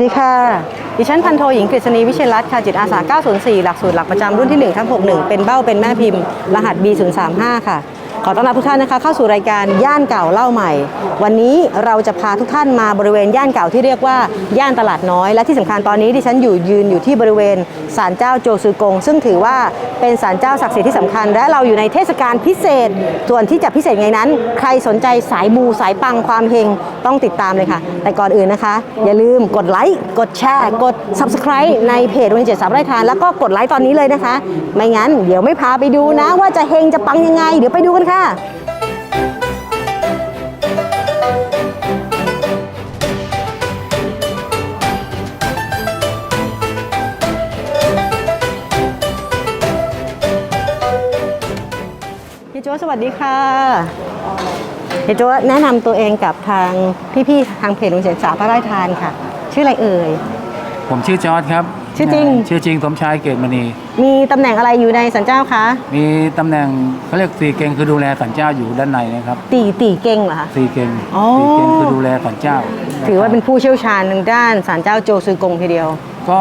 วัสดีค่ะ ดิฉันพันโทหญิงกฤษณีวิเชียรรัตน์ค่ะ จิตอาสา 904 หลักสูตรหลักประจำรุ่นที่ 1 ทั้ง 61 เป็นเบ้าเป็นแม่พิมพ์ รหัส B035 ค่ะ ขอต้อนรับทุกท่านนะคะเข้าสู่รายการย่านเก่าเล่าใหม่ วันนี้เราจะพาทุกท่านมาบริเวณย่านเก่าที่เรียกว่าย่านตลาดน้อย และที่สำคัญตอนนี้ดิฉันอยู่ยืนอยู่ที่บริเวณศาลเจ้าโจซือกง ซึ่งถือว่าเป็นศาลเจ้าศักดิ์สิทธิ์ที่สำคัญ และเราอยู่ในเทศกาลพิเศษ ส่วนที่จะพิเศษไงนั้น ใครสนใจสายมูสายปังความเฮงต้องติดตามเลยค่ะ แต่ก่อนอื่นนะคะ อย่าลืมกดไลค์กดแชร์กด subscribe ในเพจวันเจ็ดสามไร่ทานแล้วก็กดไลค์ตอนนี้เลยนะคะ ไม่งั้นเดี๋ยวไม่พาไปดูนะ ว่าจะเฮงจะปังยังไงเดี๋ยวไปดูกันค่ะเฮียโจ้สวัสดีค่ะเฮียโจ้แนะนำตัวเองกับทางพี่ๆทางเพจลุงเสียงสาพระไร่ทานค่ะ ชื่ออะไรเอ่ย ผมชื่อจอร์ดครับ ชื่อจริงาชื่อจริงสมชายเกตมณี มีตำแหน่งอะไรอยู่ในสันเจ้าคะมีตำแหน่งเขาเรียกสีเกงคือดูแลสันเจ้าอยู่ด้านในนะครับตีตีเก่งเหรอคะ สีเกงอ๋อ สีเกงคือดูแลสันเจ้าถือว่าเป็นผู้เชี่ยวชาญทางด้านสันเจ้าโจซือกงทีเดียว ก็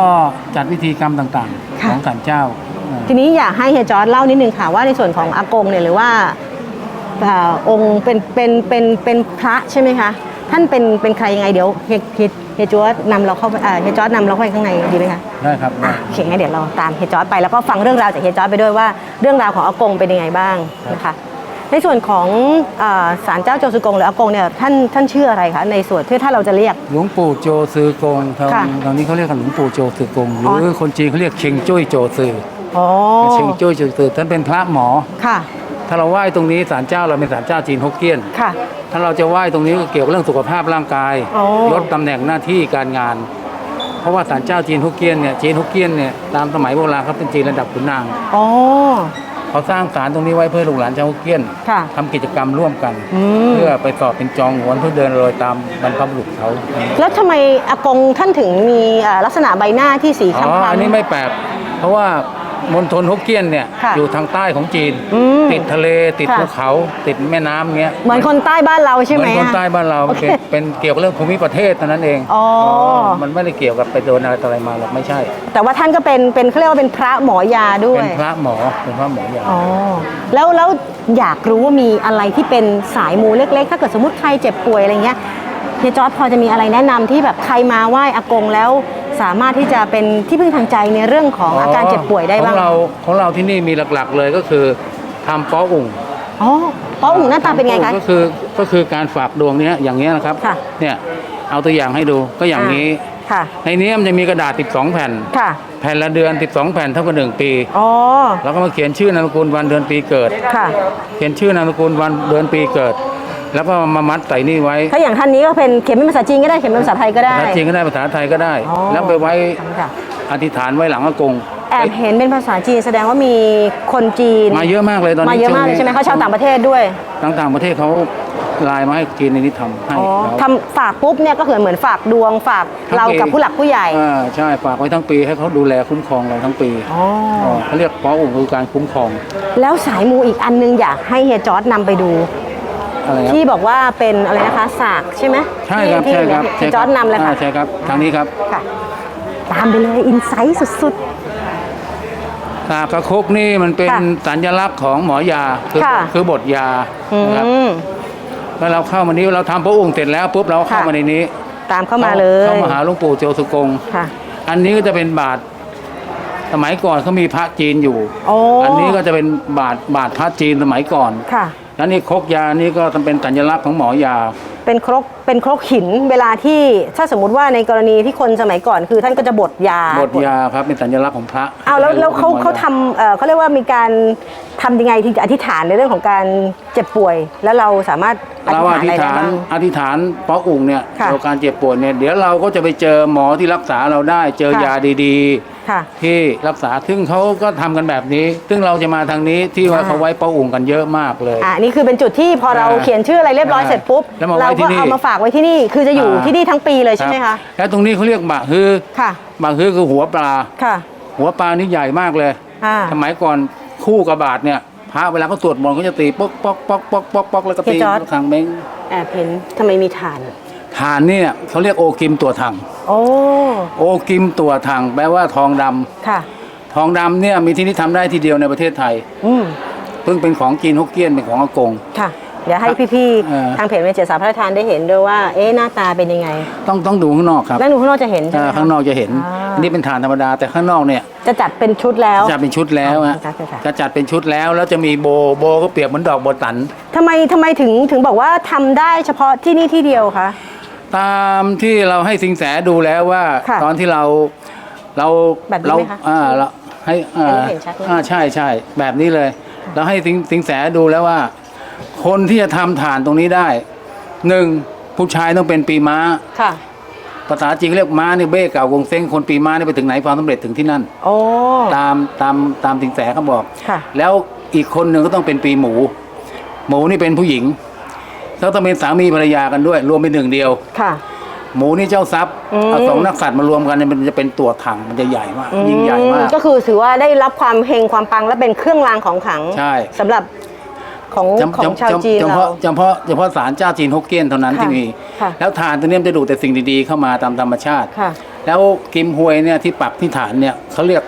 จัดพิธีกรรมต่างค่ะๆของสันเจ้าอ่า ทีนี้อยากให้เฮียจอร์ดเล่านิดนึงค่ะว่าในส่วนของอากงเนี่ยหรือว่าอ่าองค์เป็นเป็นเป็นเป็นพระใช่ไหมคะ ท่านเป็นเป็นใครยังไงเดี๋ยวเฮียเฮีย เฮียจอร์ดนำเราเข้าไปอ่าเฮียจอร์ดนำเราเข้าไปข้างในดีไหมคะได้ครับได้ โอเคงั้นเดี๋ยวเราตามเฮยจอร์ดไปแล้วก็ฟังเรื่องราวจากเฮยจอร์ดไปด้วยว่าเรื่องราวของอากงเป็นยังไงบ้างนะคะ ในส่วนของอาศาลเจ้าโจซือกงหรืออากงเนี่ยท่านท่านชื่ออะไรคะในส่วนที่ถ้าเราจะเรียก หลวงปู่โจซือกงทางค่ะทางนี้เขาเรียกกันหลวงปู่โจซือกง หอ๋อรือคนจีนเขาเรียกเชงจุ้ยโจซืออ๋อเชงจุ้ยโจซือท่านเป็นพระหมอ ค่ะ ถ้าเราไหว้ตรงนี้ศาลเจ้าเราเป็นศาลเจ้าจีนฮกเกี้ยน ค่ะ ถ้าเราจะไหว้ตรงนี้ก็เกี่ยวกับเรื่องสุขภาพร่างกาย อ๋อ ลดตำแหน่งหน้าที่การงาน เพราะว่าศาลเจ้าจีนฮกเกี้ยนเนี่ยจีนฮกเกี้ยนเนี่ยตามสมัยโบราณเขาเป็นจีนระดับขุนนาง อ๋อ เขาสร้างศาลตรงนี้ไว้เพื่อลูกหลานชาวฮกเกี้ยนค่ะทำกิจกรรมร่วมกัน อืม เพื่อไปสอบเป็นจองหวนเพื่อเดินโรยตามบรรพบุรุษเขา แล้วทำไมอากงท่านถึงมีอ่าลักษณะใบหน้าที่สีอ๋คอล้ำๆ อันนี้ไม่แปลก เพราะว่า มณฑลฮกเกี้ยนเนี่ยค่ะอยู่ทางใต้ของจีน อืมติดทะเลติดค่ะ ภูเขาติดแม่น้ำเงี้ยเหมือนคนใต้บ้านเราใช่ไหมเหมือนคนอะ ใต้บ้านเราโอเคเป็นเป็นเกี่ยวกับเรื่องภูมิประเทศเท่านั้นเองอ๋ออ๋ มันไม่ได้เกี่ยวกับไปโดนอะไรต่ออะไรมาหรอกไม่ใช่ แต่ว่าท่านก็เป็นเป็นเขาเรียกว่าเป็นพระหมอยาด้วเป็ยนพระหมอเป็นพระหมออย่าง อ๋อแล้วแล้วอยากรู้ว่ามีอะไรที่เป็นสายมูเล็กๆ ถ้าเกิดสมมติใครเจ็บป่วยอะไรเงี้ยเฮียจอร์ดพอจะมีอะไรแนะนำที่แบบใครมาไหว้อากงแล้ว สามารถที่จะเป็นที่พึ่งทางใจในเรื่องของอาการเจ็บป่วยได้บ้างของเราของเราที่นี่มีหลักๆเลยก็คือทำป้ออุ่งอ๋อป้าอุ่งหน้าตาเป็นไงคะก็คือก็คือการฝากดวงเนี้ยอย่างเงี้ยนะครับค่ะเนี่ยเอาตัวอย่างให้ดูก็อย่างนี้ค่ะในนี้มันจะมีกระดาษ 12 แผ่นค่ะแผ่นละเดือน 12 แผ่นเท่ากับหนึ่งปีอ๋อแล้วก็มาเขียนชื่อนามสกุลวันเดือนปีเกิดค่ะเขียนชื่อนามสกุลวันเดือนปีเกิด แล้วก็มามัดใส่นี่ไว้ถ้าอย่างท่านนี้ก็เป็นเขียนเป็นภาษาจีนก็ได้เขียนเป็นภาษาไทยก็ได้ภาษาจีนก็ได้ภาษาไทยก็ได้ อ๋อแล้วไปไว้ค่ะ อธิษฐานไว้หลังอากงแอบเห็นเป็นภาษาจีนแสดงว่ามีคนจีนมาเยอะมากเลยตอนนี้มาเยอะมากเลยใช่ไหมเขาชาวต่างประเทศด้วยต่างต่างประเทศเขาไลน์มาให้จีนในนี้ทำให้อ๋อเขาทำฝากปุ๊บเนี่ยก็คือเหมือนฝากดวงฝากทั้งเราปีกับผู้หลักผู้ใหญ่ อ่าใช่ฝากไว้ทั้งปีให้เขาดูแลคุ้มครองเราทั้งปีอ๋ออ๋อเขาเรียกป้ออุ่งคือการคุ้มครอง แล้วสายมูอีกอันนึงอยากให้เฮียจอร์ดนำไปดู อะไรครับที่บอกว่าเป็นอะไรนะคะสากใช่ไหมใช่ครับที่ใช่ครับที่เฮียจอร์ดนำเลยค่ะอ่าใช่ครับทางนี้ครับค่ะตามไปเลยอินไซต์สุดสากกระคกนี่มันเป็นค่ะสัญลักษณ์ของหมอยาคือค่ะคือบทยาๆอืนะครับมเมื่อเราเข้ามานี้เราทำพระองค์เสร็จแล้วปุ๊บเราเข้าค่ะมาในนี้ ตามเข้ามาเลยเข้ามาหาหลวงปู่โจสุกงค่ะ อันนี้ก็จะเป็นบาทสมัยก่อนเขามีพระจีนอยู่โอ้อันนี้ก็จะเป็นบาทบาทพระจีนสมัยก่อน ค่ะ แล้วนี่ครกยานี่ก็เป็นสัญลักษณ์ของหมอยา เป็นครกเป็นครกหินเวลาที่ถ้าสมมุติว่าในกรณีที่คนสมัยก่อนคือ ท่านก็จะบดยาบทยาครับเป็นสัญลักษณ์ของพระเอาแล้วแล้วเขาป็นหมอยเขาทำเอ่อเขาเรียกว่ามีการทำยังไงที่จะอธิษฐานในเรื่องของการเจ็บป่วย แล้วเราสามารถอเราธิษอฐานธิอะไรษได้ฐานบ้างอธิษฐานป้ออุ่งเนี่ยค่ะเกี่ยวกับการเจ็บปวดเนี่ยเดี๋ยวเราก็จะไปเจอหมอที่รักษาเราได้เจอค่ะยาดีค่ะๆที่รักษาซึ่งเขาก็ทำกันแบบนี้ ซึ่งเราจะมาทางนี้ที่ว่าอ่าเขาไว้ป้ออุ่งกันเยอะมากเลยอ่านี่คือเป็นจุดที่พอเราอ่าเขียนชื่ออะไรเรียบร้อยอ่าเสร็จปุ๊บแล้วมาไว้เราที่ก็นี่เอามาฝากไว้ที่นี่คือจะอยู่อ่าที่นี่ทั้งปีเลยใช่ไหมรัคะบแล้วตรงนี้เขาเรียกบะฮือค่ะบะฮือคือหัวปลาค่ะหัวปลานี่ใหญ่มากเลยอ่าสมัยก่อนคู่กับบาทเนี่ย พระเวลาเขาสวดมนต์เขาจะตีป๊อกป๊อกป๊อกป๊อกป๊อกป๊อกแล้วก็ตีพี่จอร์จคางเม้งแอบเห็นทำไมมีฐานฐานเนี่ยเขาเรียกโอกิมตัวถัง โอ้โอกิมตัวถังแปลว่าทองดำค่ะ ทองดำเนี่ยมีที่นี่ทำได้ทีเดียวในประเทศไทยอืมเพิ่งเป็นของจีนฮกเกี้ยนเป็นของอากง ค่ะ เดี๋ยวให้พี่เออ ๆทางเพจเมเจสาพระราชทานได้เห็นด้วยว่า เอ๊ะหน้าตาเป็นยังไงต้องต้องดูข้างนอกครับแล้วหนูข้างนอกจะเห็นใช่ไหมอ่าคะ ข้างนอกจะเห็นอ่า อันนี้เป็นฐานธรรมดา แต่ข้างนอกเนี่ยจะจัดเป็นชุดแล้ว จะเป็นชุดแล้วฮะอ๋อจ้ะจ้ะ จะจัดเป็นชุดแล้วแล้วจะมีโบโบก็เปรียบเหมือนดอกโบตัน ทำไมทำไมถึงถึงบอกว่าทำได้เฉพาะที่นี่ที่เดียวคะ ตามที่เราให้สิงแสดูแล้วว่า ค่ะตอนที่เราเราแบบนี้เราไหมคะอ่าเราให้อ่าอันนี้เห็นชัดไหมอ่าใช่ใช่แบบนี้เลย เราให้สิงสิงแสดูแล้วว่า คนที่จะทำฐานตรงนี้ได้หนึ่งผู้ชายต้องเป็นปีม้า ค่ะ ภาษาจีนเรียกม้าเนี่ยเบ้เก่ากงเซ้งคนปีม้าเนี่ยไปถึงไหนความสำเร็จถึงที่นั่น โอ้ ตามตามตามสิงแสเขาบอก ค่ะ แล้วอีกคนหนึ่งก็ต้องเป็นปีหมู หมูนี่เป็นผู้หญิง แล้วต้องเป็นสามีภรรยากันด้วย รวมเป็นหนึ่งเดียว ค่ะ หมูนี่เจ้าทรัพย์อืม เอาสองนักสัตว์มารวมกันเนี่ยมันจะเป็นตัวถังมันจะใหญ่มาก ยิ่งใหญ่มาก อืก็คือถือว่าได้รับความเฮงความปังและเป็นเครื่องรางของขลังใช่ สำหรับ ของจำของจำชาวจีนเฉเราพาะเฉพาะเฉพาะศาลเจ้าจีนฮกเกี้ยนเท่านั้นค่ะที่มีค่ะแล้วฐานตัวเนี้ยมันจะดูดแต่สิ่งดีๆเข้ามาตามธรรมชาติค่ะแล้วกิมฮวยเนี่ยที่ปักที่ฐานเนี่ยเขาเรียก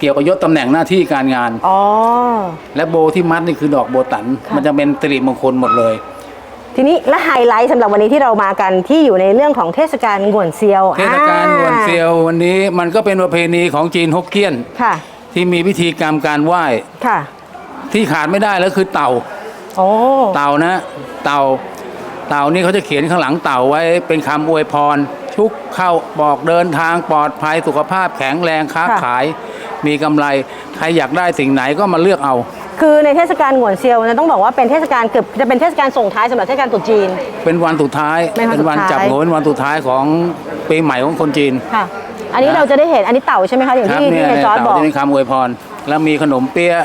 เกี่ยวกับยศตำแหน่งหน้าที่การงานอ๋อและโบที่มัดนี่คือดอกโบตันค่ะมันจะเป็นสิริมงคลหมดเลย ทีนี้และไฮไลท์สำหรับวันนี้ที่เรามากันที่อยู่ในเรื่องของเทศกาลงวนเซียว เทศกาลอ่หวนเซียววันนี้มันก็เป็นประเพณีของจีนฮกเกี้ยนค่ะที่มีพิธีกรรมการไหว้ค่ะ ที่ขาดไม่ได้แล้วคือเต่า โอ้เต่านะ เต่า เต่านี่เขาจะเขียนข้างหลังเต่าไว้เป็นคำอวยพร ชุกเข้าบอกเดินทางปลอดภัยสุขภาพแข็งแรงค้าขาย มีกำไรใครอยากได้สิ่งไหนก็มาเลือกเอา คือในเทศกาลงวนเซียวเนะต้องบอกว่าเป็นเทศกาลเกือบจะเป็นเทศกาลส่งท้ายสำหรับเทศกาลตรุษจีน เป็นวันสุดท้ายเป็นวันเป็นวันสุดท้าย จับโหนวันสุดท้ายของปีใหม่ของคนจีน ค่ะ อันนี้เราจะได้เห็นอันนี้เต่าใช่ไหมคะอย่างครับที่เนี่ที่ยเฮียจอร์ดบเต่าอกจะเป็นคำอวยพร แล้วมีขนมเปี๊ยะ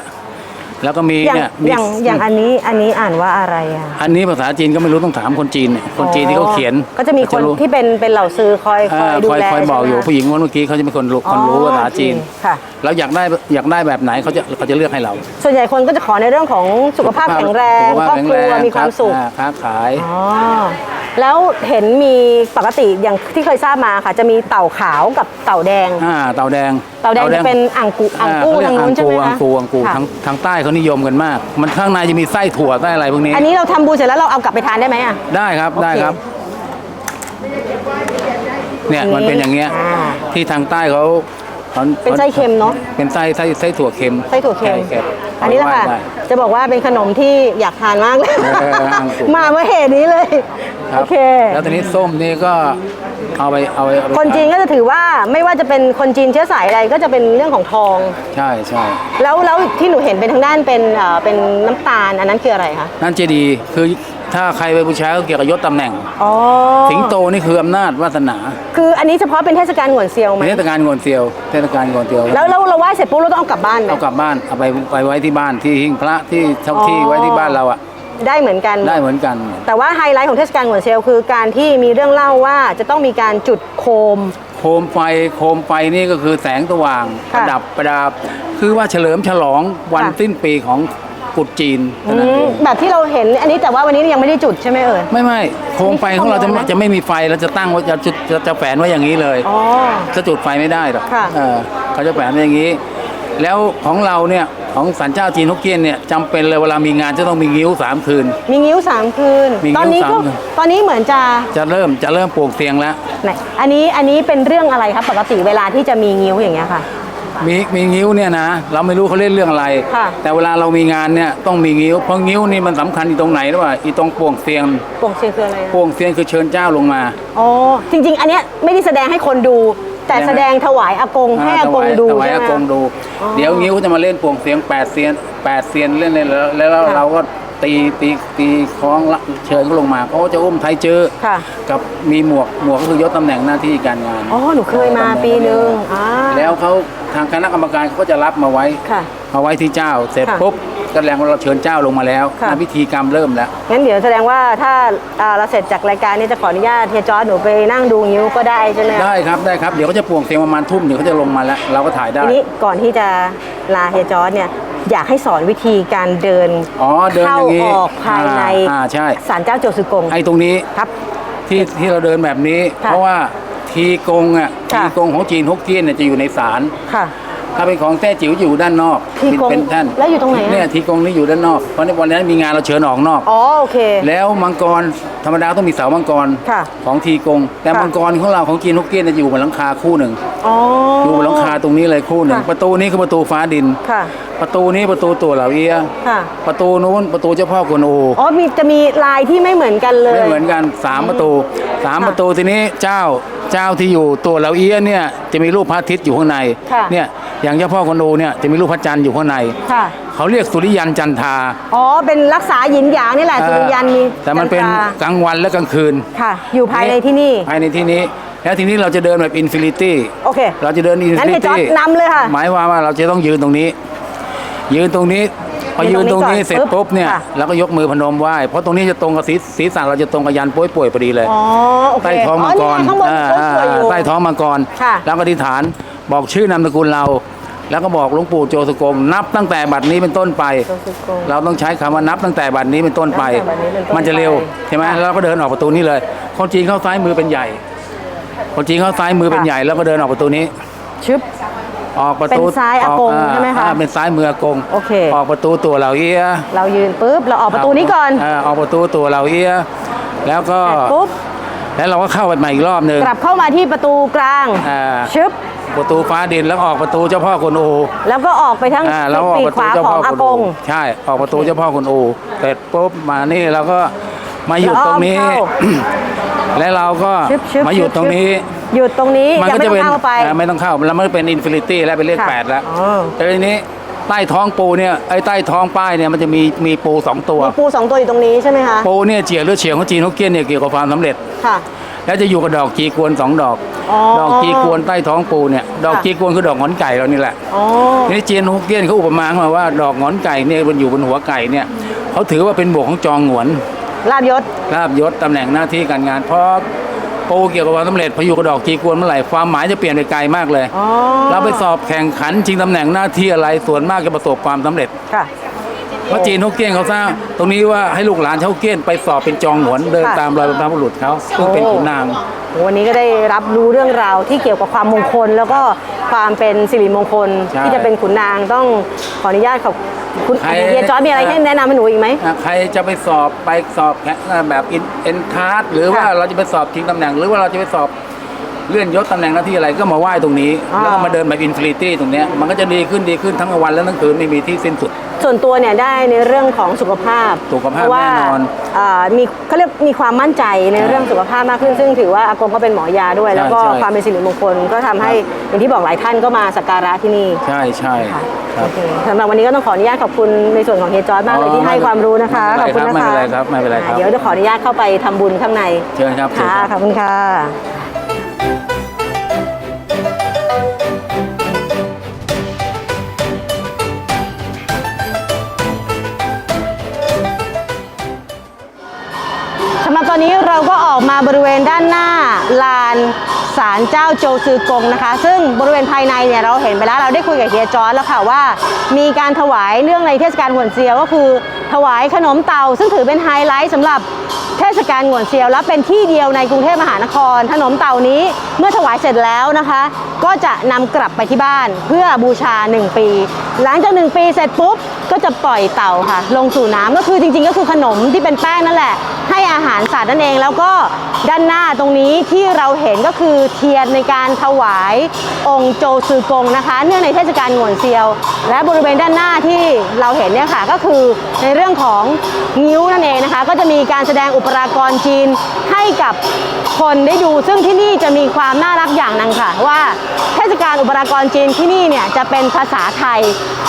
แล้วก็มีอย่างเนี่ยมีอย่างอย่างอันนี้อันนี้อ่านว่าอะไรอะอันนี้ภาษาจีนก็ไม่รู้ต้องถามคนจีนเนี่ยคนจีนที่เขาเขียนก็จะมีคนรู้ที่เป็นเป็นเหล่าซื้อคอยคอ่าอยดูคอยแลคอยบอกใช่ไหมอยู่คะผู้หญิงคนเมื่อกี้เขาจะเป็นคนรู้คนรู้ภาษาจีนโอเคค่ะ แล้วอยากได้อยากได้แบบไหนเขาจะเขาจะเลือกให้เราส่วนใหญ่คนก็จะขอในเรื่องของสุขภาพแข็งแรงสุขครภาอบพแข็งครัแรวงมีความสุขอ่ค้าขาย อ๋อ แล้วเห็นมีปกติอย่างที่เคยทราบมาค่ะ จะมีเต่าขาวกับเต่าแดง อ่าเต่าแดงเต่าแดงจะเป็นอ่างกูอ่างกู้ทางนู้นใช่ไหมอ่าคะเขาเรียกอ่างกูอ่างกูค่ะทางทางใต้เขานิยมกันมาก มันข้างในจะมีไส้ถั่วไส้อะไรพวกนี้ อันนี้เราทำบุญเสร็จแล้วเราเอากลับไปทานได้ไหมอะได้ครับโอเคได้ครับ เนี่ยมันเป็นอย่างเงี้ยอ่าที่ทางใต้เขาขา เป็นไส้เค็มเนาะเป็นไส้ไส้ไส้ถั่วเค็มไส้ถั่วเค็มใช่รับอันนี้แหละค่ะได้จะบอกว่าเป็นขนมที่อยากทานมากเลยเอออ่างกูมาเมื่อเหตุนี้เลยครัโอบเค แล้วตอนนี้ส้มนี่ก็เอาไปเอาไปเอาไปคนจีนก็จะถือว่าไม่ว่าจะเป็นคนจีนเชื้อสายอะไรก็จะเป็นเรื่องของทอง ใช่ใช่แล้วแล้วที่หนูเห็นเป็นทางด้านเป็นเอ่อเป็นน้ำตาลอันนั้นคืออะไรคะนั่นเจดีย์คือ ถ้าใครไปบูชาก็เกี่ยวกับยศตำแหน่ง อ๋อสิงโตนี่คืออำนาจวาสนาคืออันนี้เฉพาะเป็นเทศกาลหงวนเซียวไหมเป็นเทศกาลงวนเซียวเทศกาลงวนเซียวแล้วแล้วเราไหว้เสร็จปุ๊บเราต้องเอากลับบ้านไหมเอากลับบ้านเอาไปไปไว้ที่บ้านที่หิ้งพระที่เช่าที่อ๋อไว้ที่บ้านเราอะได้เหมือนกัน ได้เหมือนกัน แต่ว่าไฮไลท์ของเทศกาลหงวนเซียวคือการที่มีเรื่องเล่าว่าจะต้องมีการจุดโคม โคมไฟโคมไฟนี่ก็คือแสงสว่างปค่ะ ระดับประดับ คือว่าเฉลิมฉลองวันค่ะสิ้นปีของ กุดจีนเท่านั้นเองแบบที่เราเห็นอันนี้แต่ว่าวันนี้ยังไม่ได้จุดใช่ไหมเอ่ย ไม่ไม่โคมไฟของเราจะมีข้อมูลไหมจะไม่มีไฟเราจะตั้งไว้จะจะจะจะแฝนไว้อย่างนี้เลยอ๋อจะจุดไฟไม่ได้หรอกค่ะ เออเขาจะแฝนไว้อย่างนี้ แล้วของเราเนี่ยของสันเจ้าจีนฮกเกี้ยนเนี่ยจำเป็นเลยเวลามีงานจะต้องมีงิ้วสามคืน มีงิ้วสามคืน มีงิ้วตอนนี้ก็สามคืน ตอนนี้เหมือนจะจะเริ่มจะเริ่มปลูกเตียงแล้ว ไหนอันนี้อันนี้เป็นเรื่องอะไรครับปกติเวลาที่จะมีงิ้วอย่างเงี้ยค่ะ มีมีงิ้วเนี่ยนะเราไม่รู้เขาเล่นเรื่องอะไร ค่ะแต่เวลาเรามีงานเนี่ยต้องมีงิ้วเพราะงิ้วนี่มันสำคัญอีตรงไหนรู้ป่ะอีตรงปวงเตียงโป่งเซียงคืออะไรนะปวงเตียงคือเชิญเจ้าลงมา อ๋อ จริง ๆ อันเนี้ยไม่ได้แสดงให้คนดู แต่แสดงถวายอากงให้อากงดูถวายใช่อาไหมกงดู อ๋อเดี๋ยวงิ้วเขาจะมาเล่นปวงเสียงแปดเซียนแปดเซียนเล่นเลยแล้วแล้วค่ะเราก็ตีตีตีคล้องละเชิญเขาลงมาเขาก็จะอุ้มไทยเจอค่ะ กับมีหมวกหมวกก็คือยศตำแหน่งหน้าที่การงานอ๋อ หนูเคยมาปีหนึ่งอ่าแล้วเขา ทางคณะกรรมการเขาก็จะรับมาไว้ค่ะมาไว้ที่เจ้า เสร็จค่ะปุ๊บก็แสดงว่าเราเชิญเจ้าลงมาแล้วค่ะพิธีกรรมเริ่มแล้ว งั้นเดี๋ยวแสดงว่าถ้าอ่าเราเสร็จจากรายการนี้จะขออนุญาตเฮียจอร์ดหนูไปนั่งดูงิ้วก็ได้ใช่ไหมคะได้ครับได้ครับเดี๋ยวเขาจะปวงเสียงประมาณทุ่มเดี๋ยวเขาจะลงมาแล้ว เราก็ถ่ายได้ทีนี้ก่อนที่จะลาเฮียจอร์ดเนี่ยอยากให้สอนวิธีการเดินอ๋อเดินเข้าอย่างนี้ออกภายในอ่าอ่าใช่ ศาลเจ้าโจซือกงไอ้ตรงนี้ ครับ ที่ที่เราเดินแบบนี้ ค่ะเพราะว่า ทีกงอะค่ะทีกงของจีนฮกเกี้ยนเนี่ยจะอยู่ในศาล ค่ะ ถ้าเป็นของแต้จิ๋วอยู่ด้านนอกทีกงเป็นท่านแล้วอยู่ตรงไหนอะ เนี่ยทีกงนี่อยู่ด้านนอกเพราะในวันนั้นมีงานเราเชิญออกนอก อ๋อโอเค แล้วมังกรธรรมดาต้องมีเสามังกรค่ะของทีกง แต่ค่ะ มังกรของเราของจีนฮกเกี้ยนจะอยู่บนหลังคาคู่หนึ่งอ๋ออ อยู่บนหลังคาตรงนี้เลยคู่หนึ่งค่ะ ประตูนี้คือประตูฟ้าดิน ค่ะ ประตูนี้ประตูตัวเหล่าเอียค่ะ ประตูนู้นประตูเจ้าพ่อกวนอู อ๋อมีจะมีลายที่ไม่เหมือนกันเลย ไม่เหมือนกันสามประตูสามค่ะประตูทีนี้เจ้าเจ้าที่อยู่ตัวเหล่าเอียเนี่ยจะมีรูปพระอาทิตย์อยู่ข้างในค่ะเนี่ย อย่างเจ้าพ่อกวนอูเนี่ยจะมีรูปพระจันทร์อยู่ข้างใน ค่ะ เขาเรียกสุริยันจันทราอ๋อ เป็นรักษาหยินหยางนี่แหละสุริยันมีแต่มันเป็นจัทรกลางวันและกลางคืน ค่ะ อยู่ภายในที่นี่ ภายในที่นี้ แล้วทีนี้เราจะเดินแบบอินฟินิตี้โอเคเราจะเดินอินงั้ฟินนิให้จอร์ตี้จนำเลยค่ะ หมายความว่าเราจะต้องยืนตรงนี้ ยืนตรงนี้พอยืยืนนตตรรงงนี้นี้ก่อนเสร็จปึ๊บปุ๊บเนี่ยค่ะ เราก็ยกมือพนมไหว้เพราะตรงนี้จะตรงกับศีรศีรษะเราจะตรงกับยันโป้ยป่วยพอดีเลย อ๋อ โอเคใต้ท้องมังกรนี่ไข้างบนอ่าสวยๆอยู่ ใต้ท้องมังกรค่ะ แล้วก็อธิษฐานบอกชื่อนามสกุลเรา แล้วก็บอกหลวงปู่โจสุกงนับตั้งแต่บัดนี้เป็นต้นไปโจสุกงเราต้องใช้คำว่านับตั้งแต่บัดนี้เป็นต้นไปนับตั้งแต่บัดนี้เป็นต้นมันจะเร็วไปใช่ไหมค่ะแล้วเราก็เดินออกประตูนี้เลย คนจีนเข้าซ้ายมือเป็นใหญ่ คนจีนเข้าซ้ายมือเป็นค่ะใหญ่แล้วก็เดินออกประตูนี้ชึบออกประตูเป็นซ้ายอากงกใช่ไหมคะอ่าเป็นซ้ายมืออากงโอเคออกประตูตัวเหล่าเอียเรายืนปุ๊บเราออกประตูนี้ก่อนาออกประตูตัวเหล่าเอียแล้วก็เสร็จปุ๊บแล้วเราก็เข้าไปใหม่อีกรอบหนึ่งกลับเข้ามาที่ประตูกลางอ่าชึบ ประตูฟ้าดินแล้วก็ออกประตูเจ้าพ่อกวนอูแล้วก็ออกไปทั้งอ่าแล้วออกปีปกระขตูวาเจ้าขอพ่องอากวนอูงใช่ออกประตูเจ้าพ่อกวนอูเสร็จปุ๊บมานี่เราก็มาหยุดตรงนี้ แล้วอ้อมเข้และเราก็ชึบชึบมาหยุดตรงนี้ หยุดตรงนี้มันยังก็ไม่จะต้อเป็นงเข้าไป อ่าไม่ต้องเข้าแล้วมันเป็นอินฟินิตี้แล้วเป็นเลขค่ะแปดแล้วอ๋อ แต่ทีนี้ใต้ท้องปูเนี่ยไอ้ใต้ท้องป้ายเนี่ยมันจะมีมีปูสองตัว มีปูสองตัวอยู่ตรงนี้ใช่ไหมคะ ปูเนี่ยเจียหรือเฉียงของจีนฮกเกี้ยนเนี่ยเกี่ยวกับความสำเร็จ ค่ะ แล้วจะอยู่กับดอกจีกวนสองดอก อ๋อ ดอกจีกวนใต้ท้องปูเนี่ยดอกค่ะจีกวนคือดอกหงอนไก่เรานี่แหละอ๋อ ทีนี้จีนฮกเกี้ยนเขาอุปมามาว่าดอกหงอนไก่เนี่ยมันอยู่บนหัวไก่เนี่ยเขาถือว่าเป็นบวกของจองหงวนลาบยศ ลาบยศตำแหน่งหน้าที่การงานเพราะปูเกี่ยวกับความสำเร็จพออยู่กับดอกจีกวนเมื่อไหร่ความหมายจะเปลี่ยนไปไกลมากเลย อ๋อเราไปสอบแข่งขันชิงตำแหน่งหน้าที่อะไรส่วนมากจะประสบความสำเร็จ ค่ะเพราะจีนฮกเกี้ยนเขาสร้างตรงนี้ว่าให้ลูกหลานชาวฮกเกี้ยนไปสอบเป็นจองหวนเดินค่ะ ตามรอยบรรพบุรุษเขาซึ่งเป็นขุนนาง โอ้วันนี้ก็ได้รับรู้เรื่องราวที่เกี่ยวกับความมงคล แล้วก็ความเป็นสิริมงคลใช่ที่จะเป็นขุนนางต้องขออนุญาตขอบคุณใคร เฮียจอร์จมีอะไรให้แนะนำให้หนูอีกไหม อะใครจะไปสอบไปสอบแข่งแบบเอ็นทาร์หรือว่าค่ะเราจะไปสอบชิงตำแหน่ง หรือว่าเราจะไปสอบเลื่อนยศตำแหน่งหน้าที่อะไรก็มาไหว้ตรงนี้ อ่า แล้วก็มาเดินแบบอินฟินิตี้ตรงเนี้ยมันก็จะดีขึ้นดีขึ้นทั้งกลางวันและทั้งคืนไม่มีที่สิ้นสุด ส่วนตัวเนี่ยได้ในเรื่องของสุขภาพสุขภาพเพระว่แน่นอนอ่ามีเขาเรียกมีความมั่นใจในเรื่องสุขภาพมากขึ้น ซึ่งถือว่าอากงก็เป็นหมอยาด้วยใช่แล้วก็ใช่ความเป็นสิริมงคลก็ทำให้อย่างที่บอกหลายท่านก็มาสักการะที่นี่ใช่ใช่ค่ะครัโอบเคสำหรับวันนี้ก็ต้องขออนุญาตขอบคุณในส่วนของเฮียจอร์จมากเลยอ๋อที่ให้ความรู้นะคะไม่ขอบเป็นคุณไรนะคะครับไม่เป็นไรครับไม่เป็นไรครับอ่าเดี๋ยวจะขออนุญาตเข้าไปทำบุญข้างใน เชิญครับเชิญค่ะครับ ขอบคุณค่ะ นนี้เราก็ออกมาบริเวณด้านหน้าลานศาลเจ้าโจซือกงนะคะ ซึ่งบริเวณภายในเนี่ยเราเห็นไปแล้วเราได้คุยกับเฮียจอร์แล้วค่ะว่า มีการถวายเรื่องในเทศกาลหวนเซียวก็คือ ถวายขนมเตาซึ่งถือเป็นไฮไลท์สำหรับเทศกาลหวนเซียวและเป็นที่เดียวในกรุงเทพมหานครขนมเตานี้เมื่อถวายเสร็จแล้วนะคะก็จะนำกลับไปที่บ้านเพื่อบูชา 1 ปี หลังจาก 1 ปีเสร็จปุ๊บก็จะปล่อยเต่าค่ะ ลงสู่น้ำก็คือจริง ๆ ก็คือขนมที่เป็นแป้งนั่นแหละ ให้อาหารสัตว์นั่นเองแล้วก็ด้านหน้าตรงนี้ที่เราเห็นก็คือเทียนในการถวายองค์โจซือกงนะคะ เนื่องในเทศกาลหนวนเซียว และบริเวณด้านหน้าที่เราเห็นเนี่ยค่ะก็คือในเรื่องของงิ้วนั่นเองนะคะ ก็จะมีการแสดงอุปรากรจีนให้กับคนได้ดู ซึ่งที่นี่จะมีความน่ารักอย่างนึงค่ะว่าเทศกาลอุปรากรจีนที่นี่เนี่ยจะเป็นภาษาไทย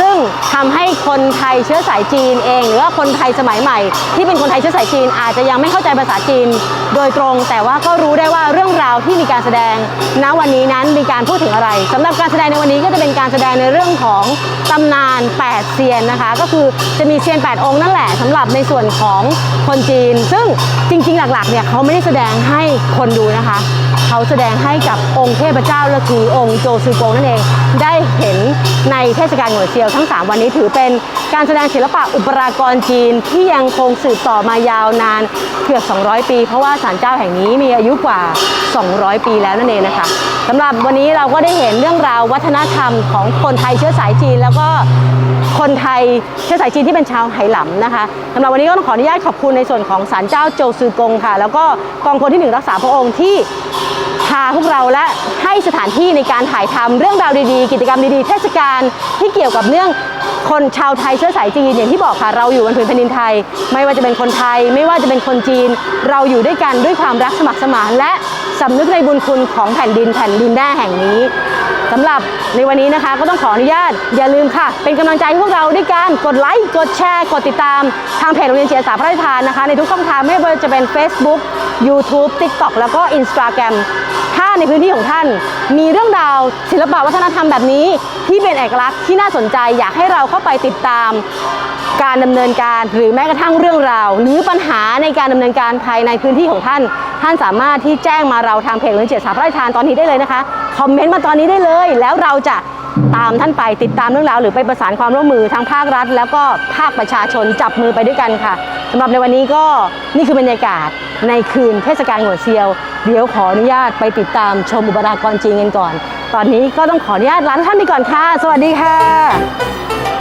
ซึ่งทำให้คนไทยเชื้อสายจีนเอง หรือว่าคนไทยสมัยใหม่ ที่เป็นคนไทยเชื้อสายจีนอาจจะยังไม่เข้าใจภาษาจีน โดยตรง แต่ว่าก็รู้ได้ว่าเรื่องราวที่มีการแสดงณวันนี้นั้นมีการพูดถึงอะไรสำหรับการแสดงในวันนี้ก็จะเป็นการแสดงในเรื่องของตำนาน8เซียนนะคะ ก็คือจะมีเซียน 8 องค์นั่นแหละสำหรับในส่วนของคนจีน ซึ่งจริงๆหลักๆเนี่ยเขาไม่ได้แสดงให้คนดูนะคะ เขาแสดงให้กับองค์เทพเจ้าและคือองค์โจซือกงนั่นเอง ได้เห็นในเทศกาลหน่วยเซียวทั้ง 3 วันนี้ถือเป็นการแสดงศิลปะอุปรากรจีนที่ยังคงสืบต่อมายาวนานเกือบ 200 ปี เพราะว่าศาลเจ้าแห่งนี้มีอายุกว่า 200 ปีแล้วนั่นเองนะคะสำหรับวันนี้เราก็ได้เห็นเรื่องราววัฒนธรรมของคนไทยเชื้อสายจีน แล้วก็คนไทยเชื้อสายจีนที่เป็นชาวไหหลำนะคะสำหรับวันนี้ก็ต้องขออนุญาตขอบคุณในส่วนของศาลเจ้าโจซือกงค่ะ แล้วก็กองพลที่หนึ่งรักษาพระองค์ที่าพวกเราและให้สถานที่ในการถ่ายทำเรื่องราวดีๆ กิจกรรมดีๆ เทศกาลที่เกี่ยวกับเรื่องคนชาวไทยเชื้อสายจีนอย่างที่บอกค่ะเราอยู่บนผืนแผ่นดินไทย ไม่ว่าจะเป็นคนไทย ไม่ว่าจะเป็นคนจีน เราอยู่ด้วยกันด้วยความรักสมัครสมานและสำนึกในบุญคุณของแผ่นดินแผ่นดินแด้แห่งนี้ สำหรับในวันนี้นะคะ ก็ต้องขออนุญาตอย่าลืมค่ะ เป็นกำลังใจให้พวกเราด้วยการกดไลค์กดแชร์กดติดตาม ทางเพจโรงเรียนเชียร์สาพระราชทานนะคะ ในทุกช่องทางไม่ว่าจะเป็น Facebook YouTube TikTok แล้วก็ Instagram ถ้าในพื้นที่ของท่าน มีเรื่องราวศิลปะวัฒนธรรมแบบนี้ ที่เป็นเอกลักษณ์ที่น่าสนใจอยากให้เราเข้าไปติดตาม การดำเนินการหรือแม้กระทั่งเรื่องราว หรือปัญหาในการดำเนินการภายในพื้นที่ของท่าน ท่านสามารถที่แจ้งมาเราทางเพจโรงเรียนเจียรติสาพระราชทานตอนนี้ได้เลยนะคะคอมเมนต์มาตอนนี้ได้เลย แล้วเราจะตามท่านไปติดตามเรื่องราว หรือไปประสานความร่วมมือทางภาครัฐ แล้วก็ภาคประชาชนจับมือไปด้วยกันค่ะสำหรับในวันนี้ก็นี่คือบรรยากาศในคืนเทศกาลหัวเซียว เดี๋ยวขออนุญาตไปติดตามชมอุปรากรจริงกันก่อน ตอนนี้ก็ต้องขออนุญาตลาท่านไปก่อนค่ะ สวัสดีค่ะ